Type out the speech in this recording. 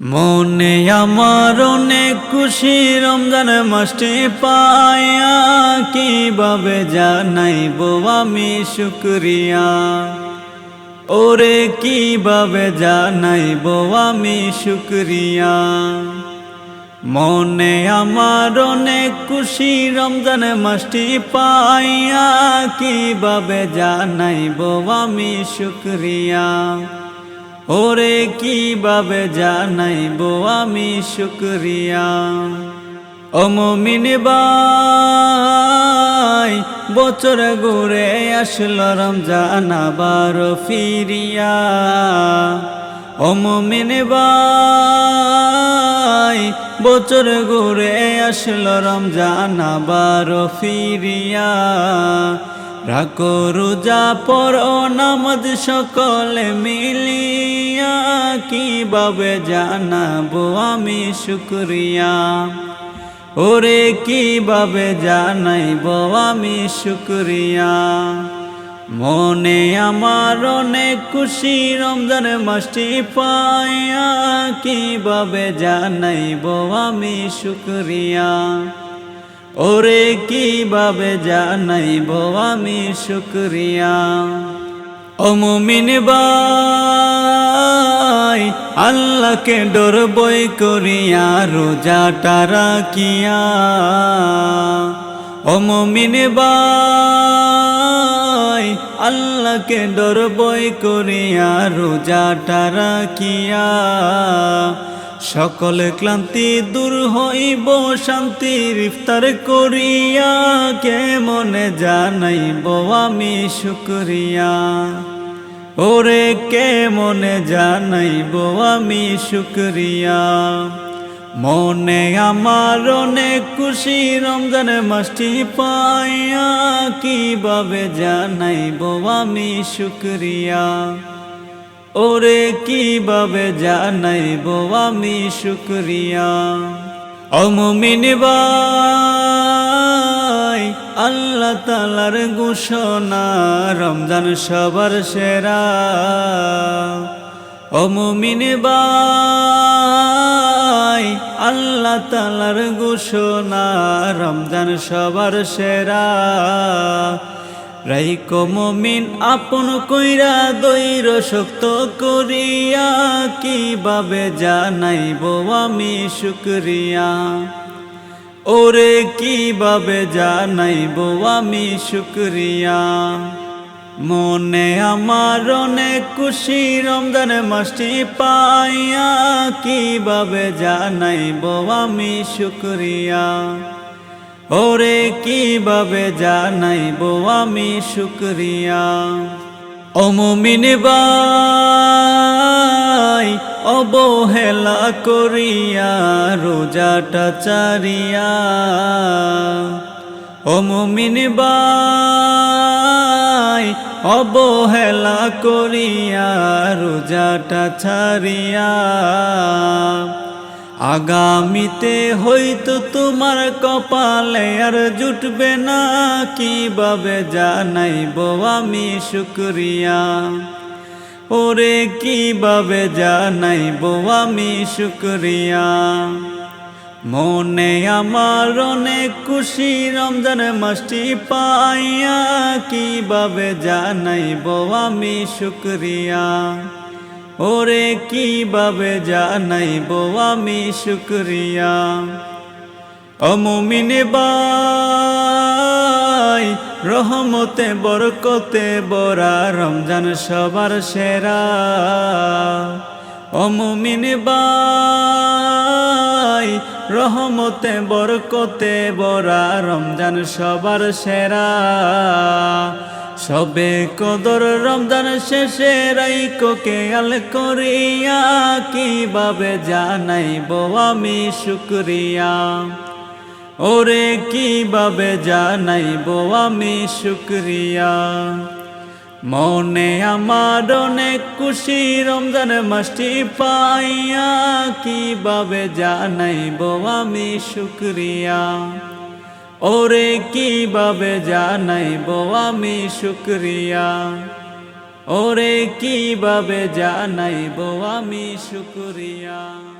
মনে আমার অনেক খুশি, রমজান মাসটি পায়া, কীভাবে জানাইব আমি শুক্রিয়া? ওরে, কীভাবে জানাইব আমি শুক্রিয়া? মনে আমার অনেক খুশি, রমজান মাসটি পাইয়া কীভাবে জানাইব আমি শুক্রিয়া? ওরে কীভাবে জানাইব আমি শুক্রিয়া? অমমিন বাই বছর ঘুরে আসলো রমজান আবার ফিরিয়া। অমমিন বাই বছর ঘুরে আসলো রমজান আবার ফিরিয়া। রাখো রোজা পর নামাজ সকলে মিলিয়া কীভাবে জানাব আমি শুক্রিয়া? ওরে, কীভাবে জানাইব আমি শুক্রিয়া? মনে আমার অনেক খুশি, রমজান মাসটি পায়া কীভাবে জানাইব আমি শুক্রিয়া? ওরে কীভাবে জানাইব আমি শুক্রিয়া? অমুমিন বাই আল্লাহকে ডর বই করিয়া রোজাটা রাখিয়া। অমুমিন বাই আল্লাহকে ডর বই করিয়া রোজাটা রাখিয়া। সকল ক্লান্তি দূর হইব, শান্তির ইফতার করিয়া কে মনে জানাইব আমি শুক্রিয়া? ওরে কে মনে জানাইব আমি শুক্রিয়া? মনে আমার অনেক খুশি, রমজান মাসটি পাইয়া কীভাবে জানাইব আমি শুক্রিয়া? ওরে কীভাবে জানাইব আমি শুক্রিয়া? অমমিন আল্লাহ তালার ঘোষণা, রমজান সবার সেরা। অমমিন আল্লাহ তালার ঘোষণা, রমজান সবার সেরা। রাইকো মমিন, আপন কইরা দৈর শক্ত করিয়া, কীভাবে জানাইব আমি শুক্রিয়া? ওরে, কীভাবে জানাইব আমি শুক্রিয়া? মনে আমার অনেক খুশি, রমজান মাসটি পাইয়া, কীভাবে জানাইব আমি শুক্রিয়া? ওরে কীভাবে জানাইব আমি শুক্রিয়া? অমুমিন বাই অবহেলা করিয়া, রোজাটা চারিয়া। অমমিন বাই অবহেলা করিয়া, রোজাটা ছাড়িয়া আগামীতে হয়তো তোমার কপালে আর জুটবে না, কীভাবে জানাইব আমি শুক্রিয়া? ওরে, কীভাবে জানাইব আমি শুক্রিয়া? মনে আমার অনেক খুশি, রমজান মাসটি পাইয়া কীভাবে জানাইব আমি শুক্রিয়া? ওরে কীভাবে জানাইব আমি শুক্রিয়া? অমুমিন বাই রহমতে, বরকতে, বরা রমজান সবার সেরা। অমুমিন বাই রহমতে, বরকতে, বরা রমজান সবার সেরা। সবে কদর রমজান শেষে রাইকো কেয়াল করিয়া, কীভাবে জানাইব আমি শুক্রিয়া? ওরে, কীভাবে জানাইব আমি শুক্রিয়া? মনে আমার অনেক খুশি রমজান মাসটি পাইয়া, কীভাবে জানাইব আমি শুক্রিয়া? ওরে কীভাবে জানাইব আমি শুক্রিয়া? ওরে কীভাবে জানাইব আমি শুক্রিয়া?